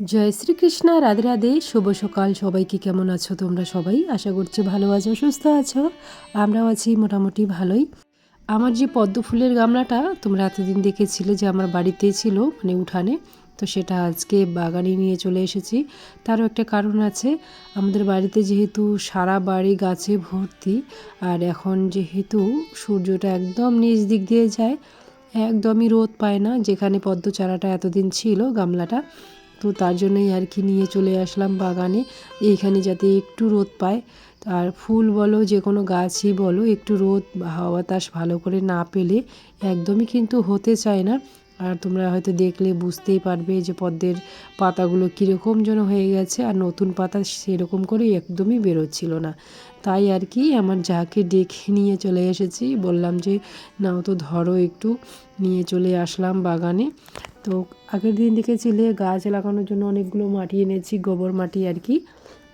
জয় শ্রীকৃষ্ণ, রাধে রাধে, শুভ সকাল। সবাইকে কেমন আছো তোমরা সবাই? আশা করছি ভালো আছো, সুস্থ আছো। আমরাও আছি মোটামুটি ভালোই। আমার যে পদ্ম ফুলের গামলাটা তোমরা এতদিন দেখেছিলে যে আমার বাড়িতেই ছিল মানে উঠানে, তো সেটা আজকে বাগানে নিয়ে চলে এসেছি। তারও একটা কারণ আছে, আমাদের বাড়িতে যেহেতু সারা বাড়ি গাছে ভর্তি, আর এখন যেহেতু সূর্যটা একদম নিচ দিক দিয়ে যায়, একদমই রোদ পায় না, যেখানে পদ্ম চারাটা এতদিন ছিল গামলাটা তো তার জন্যই আর কি নিয়ে চলে আসলাম বাগানে, এইখানে যাতে একটু রোদ পায়। আর ফুল বলো, যে কোনো গাছই বলো, একটু রোদ, হাওয়া বাতাস ভালো করে না পেলে একদমই কিন্তু হতে চায় না। আর তোমরা হয়তো দেখলে বুঝতেই পারবে যে পদ্মের পাতাগুলো কীরকম যেন হয়ে গেছে, আর নতুন পাতা সেরকম করে একদমই বেরোচ্ছিল না। তাই আর কি আমার যাকে ডেকে নিয়ে চলে এসেছি, বললাম যে, নাও তো ধরো একটু। নিয়ে চলে আসলাম বাগানে। তো আগের দিন দেখেছিলে গাছ লাগানোর জন্য অনেকগুলো মাটি এনেছি, গোবর মাটি আর কি।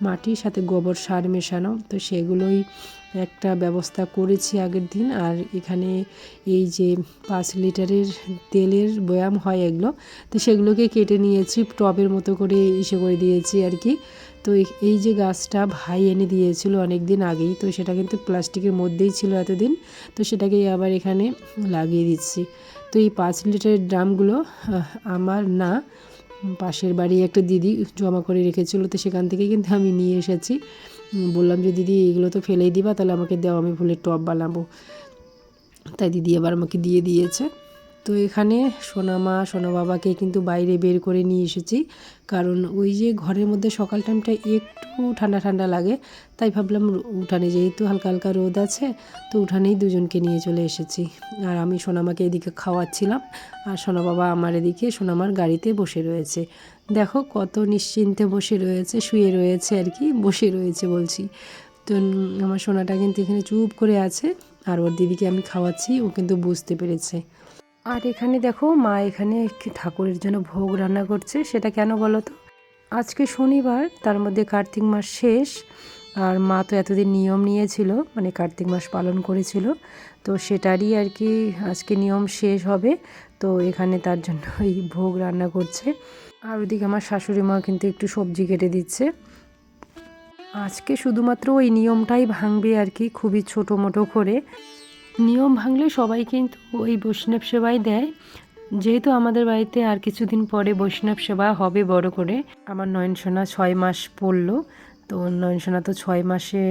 মাটির সাথে গোবর সার মেশানো, তো সেগুলোই একটা ব্যবস্থা করেছি আগের দিন। আর এখানে এই যে পাঁচ লিটারের তেলের বয়াম হয় এগুলো, তো সেগুলোকে কেটে নিয়েছি, টবের মতো করে ইসে করে দিয়েছি আর কি। তো এই যে গাছটা ভাই এনে দিয়েছিল অনেক দিন আগেই, তো সেটা কিন্তু প্লাস্টিকের মধ্যেই ছিল এতদিন, তো সেটাকেই আবার এখানে লাগিয়ে দিচ্ছি। তো এই পাঁচ লিটারের ড্রামগুলো আমার না, পাশের বাড়ি একটা দিদি জমা করে রেখেছিলো, তো সেখান থেকে কিন্তু আমি নিয়ে এসেছি। বললাম যে, দিদি, এগুলো তো ফেলেই দিবা, তাহলে আমাকে দাও, আমি ফুলের টব বানাবো। তাই দিদি আবার আমাকে দিয়ে দিয়েছে। তো এখানে সোনা মা সোনা বাবাকে কিন্তু বাইরে বের করে নিয়ে এসেছি। কারণ ওই যে ঘরের মধ্যে সকাল টাইমটা একটু ঠান্ডা ঠান্ডা লাগে, তাই ভাবলাম উঠানে যেহেতু হালকা হালকা রোদ আছে, তো উঠানেই দুজনকে নিয়ে চলে এসেছি। আর আমি সোনামাকে এদিকে খাওয়াচ্ছিলাম, আর সোনা বাবা আমার এদিকে সোনামার গাড়িতে বসে রয়েছে। দেখো কত নিশ্চিন্তে বসে রয়েছে, শুয়ে রয়েছে আর কি, বসে রয়েছে বলছি। তো আমার সোনাটা কিন্তু এখানে চুপ করে আছে, আর ওর দিদিকে আমি খাওয়াচ্ছি, ও কিন্তু বুঝতে পেরেছে। আর এখানে দেখো মা এখানে ঠাকুরের জন্য ভোগ রান্না করছে, সেটা কেন বলো তো? আজকে শনিবার, তার মধ্যে কার্তিক মাস শেষ, আর মা তো এতদিন নিয়ম নিয়েছিল মানে কার্তিক মাস পালন করেছিল, তো সেটারই আর কি আজকে নিয়ম শেষ হবে, তো এখানে তার জন্য ওই ভোগ রান্না করছে। আর ওদিকে আমার শাশুড়ি মা কিন্তু একটু সবজি কেটে দিচ্ছে। আজকে শুধুমাত্র ওই নিয়মটাই ভাঙবে আর কি, খুবই ছোটো মোটো করে। নিয়ম ভাঙলে সবাই কিন্তু ওই বৈষ্ণব সেবাই দেয়। যেহেতু আমাদের বাড়িতে আর কিছুদিন পরে বৈষ্ণব সেবা হবে বড় করে, আমার নয়নসোনা ছয় মাস পড়ল। তো নয়নসোনা তো ছয় মাসে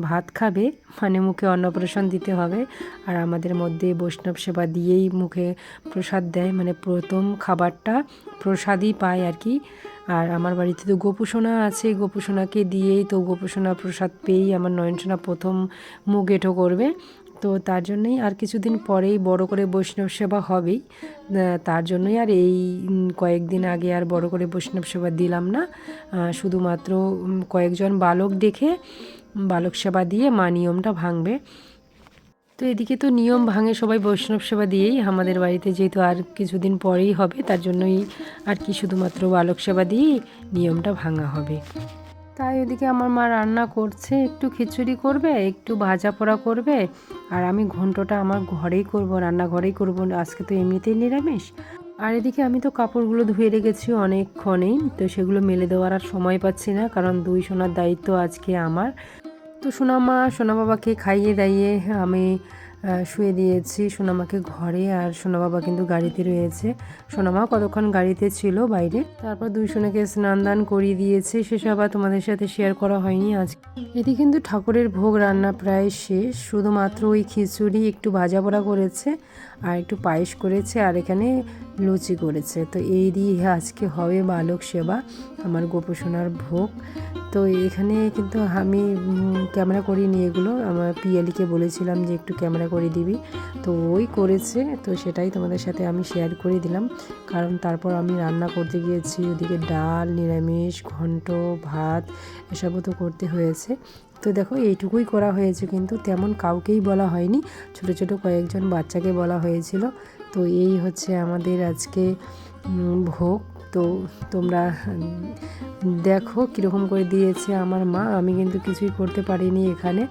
ভাত খাবে মানে মুখে অন্নপ্রাশন দিতে হবে। আর আমাদের মধ্যে বৈষ্ণব সেবা দিয়েই মুখে প্রসাদ দেয় মানে প্রথম খাবারটা প্রসাদই পায় আর কি। আর আমার বাড়িতে তো গোপুসোনা আছে, গোপুসোনাকে দিয়েই তো গোপুসোনা প্রসাদ পেয়েই আমার নয়নসোনা প্রথম মুখ এঁঠো করবে। তো তার জন্যই আর কিছুদিন পরেই বড় করে বৈষ্ণব সেবা হবেই। তার জন্যই আর এই কয়েকদিন আগে আর বড় করে বৈষ্ণব সেবা দিলাম না। শুধুমাত্র কয়েকজন বালক দেখে বালক সেবা দিয়ে মা নিয়মটা ভাঙবে। তো এদিকে তো নিয়ম ভাঙে সবাই বৈষ্ণব সেবা দিয়েই। আমাদের বাড়িতে যেহেতু আর কিছুদিন পরেই হবে, তার জন্যই আর কি শুধুমাত্র বালক সেবা দিয়েই নিয়মটা ভাঙা হবে। তাই ওদিকে আমার মা রান্না করছে। একটু খিচুড়ি করবে, একটু ভাজা পোড়া করবে। আর আমি ঘন্টটা আমার ঘরেই করব, রান্নাঘরেই করব। আজকে তো এমনিতেই নিরামিষ। আর এদিকে আমি তো কাপড়গুলো ধুয়ে রেখেছি অনেকক্ষণেই। তো সেগুলো মেলে দেওয়ার আর সময় পাচ্ছি না, কারণ দুই সোনার দায়িত্ব আজকে আমার। তো সোনা মা সোনা বাবাকে খাইয়ে দাইয়ে আমি শুয়ে দিয়েছি সোনামাকে ঘরে আর সোনা বাবা কিন্তু গাড়িতে রয়েছে। সোনামা কতক্ষণ গাড়িতে ছিল বাইরে? তারপর দুই সোনাকে স্নান দান করিয়ে দিয়েছে। সেসব আবার তোমাদের সাথে শেয়ার করা হয়নি আজ। এটি কিন্তু ঠাকুরের ভোগ রান্না প্রায় শেষ। শুধুমাত্র ওই খিচুড়ি একটু ভাজা পোড়া করেছে। আর একটু পায়েস করেছে আর এখানে লুচি করেছে। তো এই দিয়ে আজকে হবে বালক সেবা, আমার গোপসোনার ভোগ। তো এখানে কিন্তু আমি ক্যামেরা করিনি এগুলো। আমার পিয়ালিকে বলেছিলাম যে একটু ক্যামেরা করে দিবি। তো ওই করেছে। তো সেটাই তোমাদের সাথে আমি শেয়ার করে দিলাম। কারণ তারপর আমি রান্না করতে গিয়েছি, ওদিকে ডাল, নিরামিষ, ঘন্ট, ভাত, এসবও তো করতে হয়েছে। তো দেখো, এইটুকুই করা হয়েছে কিন্তু তেমন কাউকেই বলা হয়নি। ছোট ছোট কয়েকজন বাচ্চাকে বলা হয়েছিল। তো এই হচ্ছে আমাদের আজকে ভোগ। তো তোমরা দেখো কীরকম করে দিয়েছে আমার মা। আমি কিন্তু কিছুই করতে পারিনি এখানে।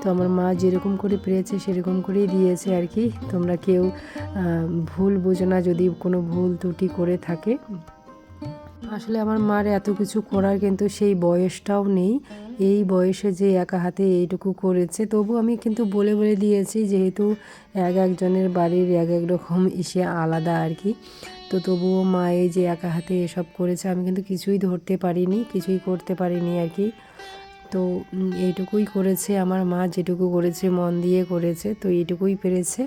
তো আমার মা যেরকম করে পেরেছে সেরকম করেই দিয়েছে আর কি। তোমরা কেউ ভুল বোঝো না যদি কোনো ভুল ত্রুটি করে থাকে। আসলে আমার মার এত কিছু করার কিন্তু সেই বয়সটাও নেই। এই বয়সে যে একা হাতে এইটুকু করেছে, তবু আমি কিন্তু বলে বলে দিয়েছি যেহেতু এক একজনের বাড়ির এক এক রকম ইসে আলাদা আর কি। তো তবুও মা এই যে একা হাতে এসব করেছে, আমি কিন্তু কিছুই ধরতে পারিনি, কিছুই করতে পারিনি আর কি। তো এইটুকুই করেছে আমার মা, যেটুকু করেছে মন দিয়ে করেছে, তো এইটুকুই পেরেছে।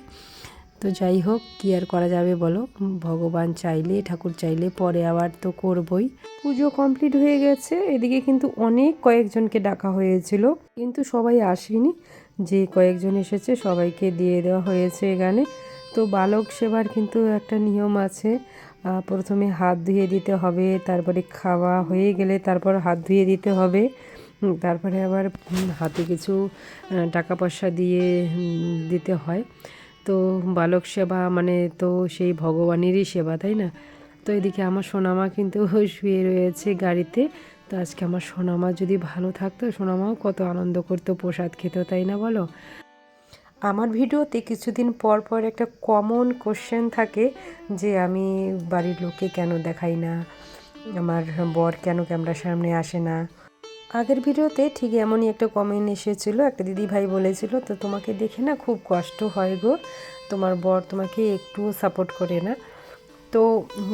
তো যাই হোক, কী আর করা যাবে বলো? ভগবান চাইলে, ঠাকুর চাইলে পরে আবার তো করবই। পুজো কমপ্লিট হয়ে গেছে, এদিকে কিন্তু অনেক কয়েকজনকে ডাকা হয়েছিল, কিন্তু সবাই আসেনি। যে কয়েকজন এসেছে, সবাইকে দিয়ে দেওয়া হয়েছে এখানে। তো বালক সেবার কিন্তু একটা নিয়ম আছে প্রথমে হাত ধুয়ে দিতে হবে, তারপরে খাওয়া হয়ে গেলে তারপর হাত ধুয়ে দিতে হবে। তারপরে আবার হাতে কিছু টাকা পয়সা দিয়ে দিতে হয়। তো বালক সেবা মানে তো সেই ভগবানেরই সেবা, তাই না? তো এদিকে আমার সোনামা কিন্তু শুয়ে রয়েছে গাড়িতে। তো আজকে আমার সোনামা যদি ভালো থাকতো, সোনামাও কত আনন্দ করতো, প্রসাদ খেত, তাই না বলো? আমার ভিডিওতে কিছুদিন পর পর একটা কমন কোশ্চেন থাকে যে আমি বাড়ির লোককে কেন দেখাই না? আমার বর কেন ক্যামেরার সামনে আসে না? আগের ভিডিওতে ঠিক এমনই একটা কমেন্ট এসেছিল, একটা দিদি ভাই বলেছিল, তো তোমাকে দেখে না খুব কষ্ট হয় গো, তোমার বর তোমাকে একটুও সাপোর্ট করে না। তো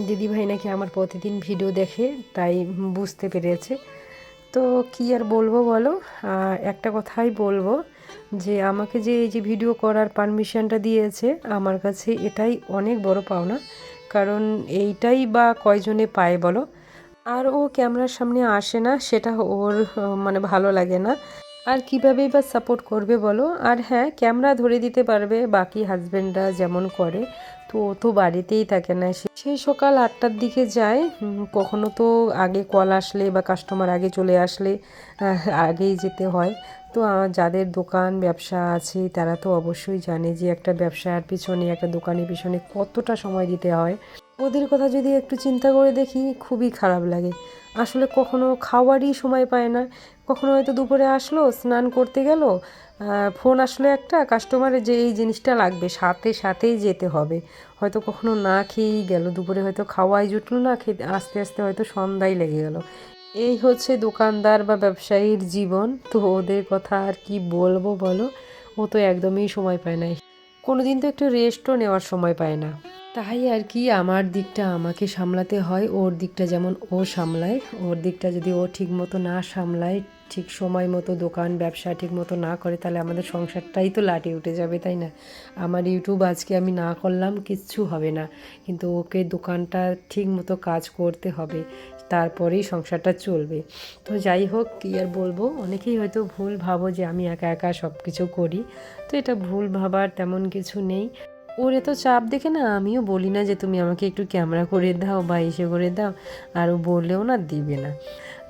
দিদি ভাই নাকি আমার প্রতিদিন ভিডিও দেখে, তাই বুঝতে পেরেছে। তো কি আর বলব বলো? একটা কথাই বলব যে আমাকে যে এই যে ভিডিও করার পারমিশনটা দিয়েছে, আমার কাছে এটাই অনেক বড় পাওনা। কারণ এইটাই বা কয়জনে পায় বলো? আর ও ক্যামেরার সামনে আসে না, সেটা ওর মানে ভালো লাগে না। আর কীভাবেই বা সাপোর্ট করবে বলো? আর হ্যাঁ ক্যামেরা ধরে দিতে পারবে বাকি হাজব্যান্ডরা যেমন করে। তো ও তো বাড়িতেই থাকে না। সেই সকাল আটটার দিকে যায়। কখনো তো আগে কল আসলে বা কাস্টমার আগে চলে আসলে আগেই যেতে হয়। তো যাদের দোকান ব্যবসা আছে, তারা তো অবশ্যই জানে যে একটা ব্যবসার পিছনে, একটা দোকানের পিছনে কতটা সময় দিতে হয়। ওদের কথা যদি একটু চিন্তা করে দেখি, খুবই খারাপ লাগে। আসলে কখনো খাওয়ারই সময় পায় না। কখনো হয়তো দুপুরে আসলো, স্নান করতে গেল ফোন আসলো একটা কাস্টমারের যে এই জিনিসটা লাগবে, সাথে সাথেই যেতে হবে। হয়তো কখনো না খেয়েই গেল, দুপুরে হয়তো খাওয়াই জুটলো না, খেতে আস্তে আস্তে হয়তো সন্ধ্যায় লেগে গেল। এই হচ্ছে দোকানদার বা ব্যবসায়ীর জীবন। তো ওদের কথা আর কি বলব বলো? ও তো একদমই সময় পায় না কোনো দিন তো একটু রেস্টও নেওয়ার সময় পায় না। তাই আর কি, আমার দিকটা আমাকে সামলাতে হয়, ওর দিকটা যেমন ও সামলায়, ওর দিকটা যদি ও ঠিক মতো না সামলায়, ঠিক সময় মতো দোকান, ব্যবসা ঠিক মতো না করে, তাহলে আমাদের সংসারটাই তো লাটে উঠে যাবে, তাই না? আমার ইউটিউব আজকে আমি না করলাম, কিচ্ছু হবে না। কিন্তু ওকে দোকানটা ঠিক মতো কাজ করতে হবে, তারপরেই সংসারটা চলবে। তো যাই হোক, কী আর বলব, অনেকেই হয়তো ভুল ভাবো যে আমি একা একা সব কিছু করি। তো এটা ভুল ভাবার তেমন কিছু নেই। ওর এত চাপ দেখে না আমিও বলি না যে তুমি আমাকে একটু ক্যামেরা করে দাও বা এসে করে দাও, আর ও বললেও না দিবে না।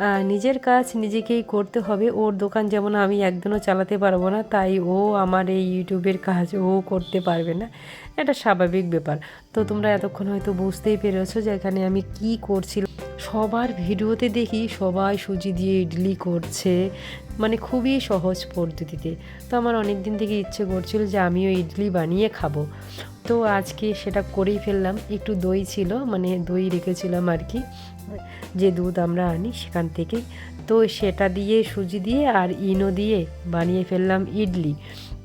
আর নিজের কাজ নিজেকেই করতে হবে। ওর দোকান যেমন আমি একদিনও চালাতে পারব না, তাই ও আমার এই ইউটিউবের কাজ ও করতে পারবে না। এটা স্বাভাবিক ব্যাপার। তো তোমরা এতক্ষণ হয়তো বুঝতেই পেরেছ যে এখানে আমি কি করছিলাম সবার ভিডিওতে দেখি সবাই সুজি দিয়ে ইডলি করছে মানে খুবই সহজ পদ্ধতিতে। তো আমার অনেক দিন থেকে ইচ্ছে করছিল যে আমিও ইডলি বানিয়ে খাব। তো আজকে সেটা করেই ফেললাম, একটু দই ছিল মানে দই রেখেছিলাম আর কি। যে দুধ আমরা আনি সেখান থেকে। তো সেটা দিয়ে, সুজি দিয়ে আর ইনো দিয়ে বানিয়ে ফেললাম ইডলি।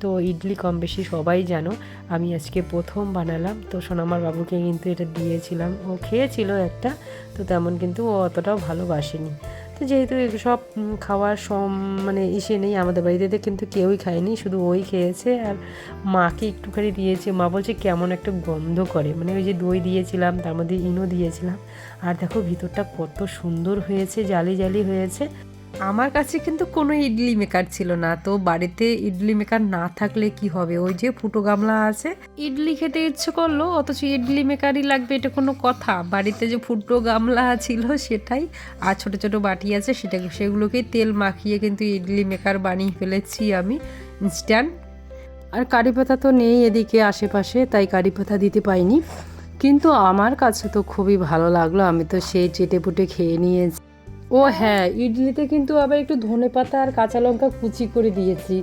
তো ইডলি কম বেশি সবাই জানো, আমি আজকে প্রথম বানালাম। তো সোনামার বাবুকে কিন্তু এটা দিয়েছিলাম। ও খেয়েছিল একটা, তো তেমন কিন্তু ও অতটাও ভালোবাসেনি। তো যেহেতু সব খাওয়ার সম মানে ইসে নেই আমাদের বাড়িতে কিন্তু কেউই খায়নি, শুধু ওই খেয়েছে আর মাকে একটুখানি দিয়েছে। মা বলছে, কেমন একটা গন্ধ করে। মানে ওই যে দই দিয়েছিলাম, তার মধ্যে ইনো দিয়েছিলাম। আর দেখো ভিতরটা কত সুন্দর হয়েছে, জালি জালি হয়েছে। আমার কাছে কিন্তু কোনো ইডলি মেকার ছিল না, তো বাড়িতে ইডলি মেকার না থাকলে কি হবে? ওই যে ফুটো গামলা আছে, ইডলি খেতে ইচ্ছে করল, অথচ ইডলি মেকারই লাগবে, এটা কোনো কথা। বাড়িতে যে ফুটো গামলা ছিল, সেটাই, আর ছোটো ছোটো বাটি আছে, সেটা সেগুলোকেই তেল মাখিয়ে কিন্তু ইডলি মেকার বানিয়ে ফেলেছি আমি ইনস্ট্যান্ট আর কারি পাতা তো নেই এদিকে আশেপাশে, তাই কারি পাতা দিতে পাইনি। কিন্তু আমার কাছে তো খুবই ভালো লাগল, আমি তো সেই চেটে পুটে খেয়ে নিয়েছি। ও হ্যাঁ ইডলিতে কিন্তু আবার একটু ধনে পাতা আর কাঁচা লঙ্কা কুচি করে দিয়েছি।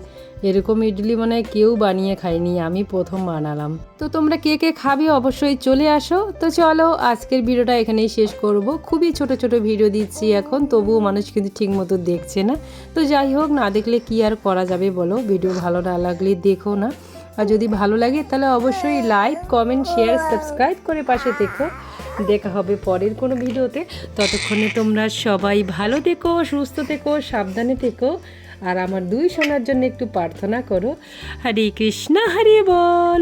এরকম ইডলি মানে কেউ বানিয়ে খায়নি, আমি প্রথম বানালাম। তো তোমরা কে কে খাবে অবশ্যই চলে আসো। তো চলো, আজকের ভিডিওটা এখানেই শেষ করব। খুবই ছোট ছোট ভিডিও দিচ্ছি এখন, তবুও মানুষ কিন্তু ঠিক মতো দেখছে না। তো যাই হোক, না দেখলে কি আর করা যাবে বলো? ভিডিও ভালো না লাগলে দেখো না। আর যদি ভালো লাগে, তাহলে অবশ্যই লাইক, কমেন্ট, শেয়ার, সাবস্ক্রাইব করে পাশে দেখো দেখা হবে পরের কোনো ভিডিওতে। ততক্ষণে তোমরা সবাই ভালো থেকো, সুস্থ থেকো, সাবধানে থেকো, আর আমার দুই সোনার জন্য একটু প্রার্থনা করো। হরে কৃষ্ণ, হরে বল।